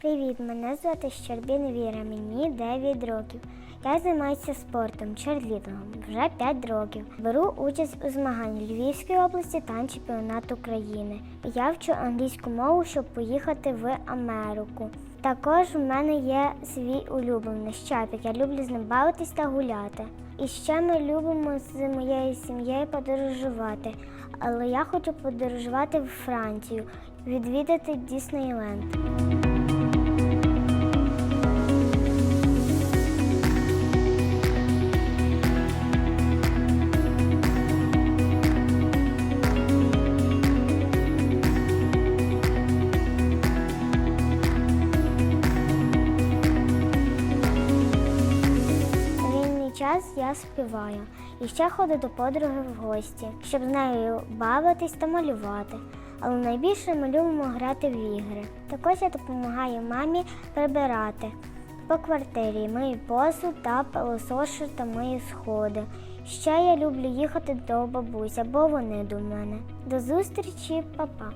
Привіт, мене звати Щербін Віра, мені 9 років. Я займаюся спортом, черлідингом вже 5 років. Беру участь у змаганні Львівської області та чемпіонат України. Я вчу англійську мову, щоб поїхати в Америку. Також у мене є свій улюблений щапик. Я люблю з ним бавитись та гуляти. І ще ми любимо з моєю сім'єю подорожувати. Але я хочу подорожувати в Францію, відвідати Діснейленд. Час я співаю і ще ходжу до подруги в гості, щоб з нею бавитись та малювати. Але найбільше ми любимо грати в ігри. Також я допомагаю мамі прибирати по квартирі, мию посуд та пилосошу та мию сходи. Ще я люблю їхати до бабуся, бо вони до мене. До зустрічі, папа!